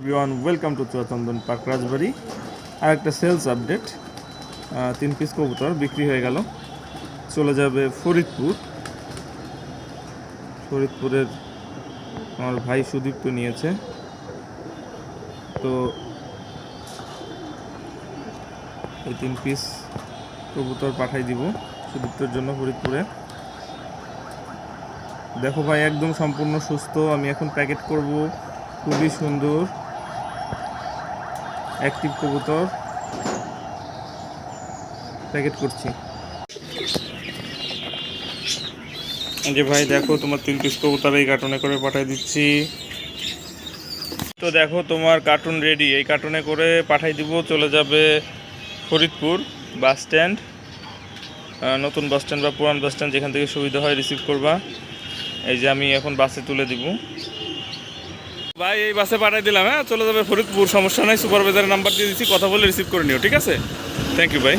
Everyone welcome to Chuachandan park Rajbari আর একটা sales update তিন piece কবুতর বিক্রি হয়ে গেল। চলে যাবে ফরিদপুর। ফরিদপুরের আমার ভাই সুদীপ্ত নিয়েছে। তো এই তিন পিস কবুতর পাঠাই দিব সুদীপ্তর জন্য ফরিদপুরে। দেখো ভাই, একদম সম্পূর্ণ সুস্থ। আমি এখন প্যাকেট করব। খুবই সুন্দর। অ্যাক্টিভ কবুতর। প্যাকেট করছি। যে ভাই, দেখো তোমার তিন পিস কবুতর এই কার্টুনে করে পাঠিয়ে দিচ্ছি। তো দেখো তোমার কার্টুন রেডি এই কার্টুনে করে পাঠাই দিব, চলে যাবে ফরিদপুর বাস স্ট্যান্ড নতুন বাস স্ট্যান্ড বা পুরান বাস স্ট্যান্ড যেখান থেকে সুবিধা হয় রিসিভ করবা। এই যে আমি এখন বাসে তুলে দিব। ভাই, এই বাসে পাঠাই দিলাম হ্যাঁ? চলে যাবে ফরিদপুর, সমস্যা নাই সুপারভাইজারের নাম্বার দিয়ে দিচ্ছি কথা বলে রিসিভ করে নিও, ঠিক আছে? থ্যাংক ইউ ভাই